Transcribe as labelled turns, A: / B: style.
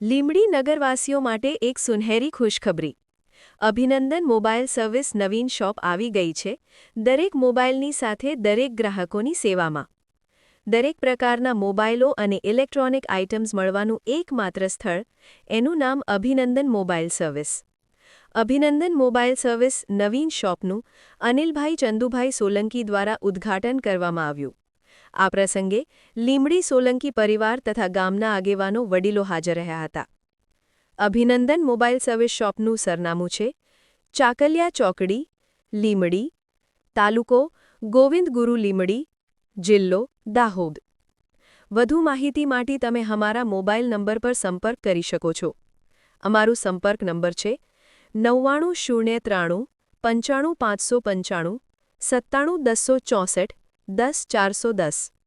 A: લીમડી નગરવાસીઓ માટે એક સુનહેરી ખુશખબરી. અભિનંદન મોબાઈલ સર્વિસ નવીન શોપ આવી ગઈ છે, દરેક મોબાઈલની સાથે દરેક ગ્રાહકોની સેવામાં. દરેક પ્રકારના મોબાઈલો અને ઇલેક્ટ્રોનિક આઇટમ્સ મળવાનું એકમાત્ર સ્થળ, એનું નામ Abhinandan mobile service. Abhinandan mobile service નવીન શોપનું અનિલભાઈ ચંદુભાઈ સોલંકી દ્વારા ઉદ્ઘાટન કરવામાં આવ્યું. આ પ્રસંગે લીમડી સોલંકી પરિવાર તથા ગામના આગેવાનો વડીલો હાજર રહ્યા હતા. અભિનંદન મોબાઈલ સર્વિસ શોપનું સરનામું છે, ચાકલિયા ચોકડી, લીમડી, તાલુકો ગોવિંદ ગુરુ લીમડી, જિલ્લો દાહોદ. વધુ માહિતી માટે તમે અમારા મોબાઈલ નંબર પર સંપર્ક કરી શકો છો. અમારું સંપર્ક નંબર છે નવ્વાણું શૂન્ય ત્રાણું પંચાણું પાંચસો પંચાણું સત્તાણું દસો ચોસઠ દસ ચારસો દસ.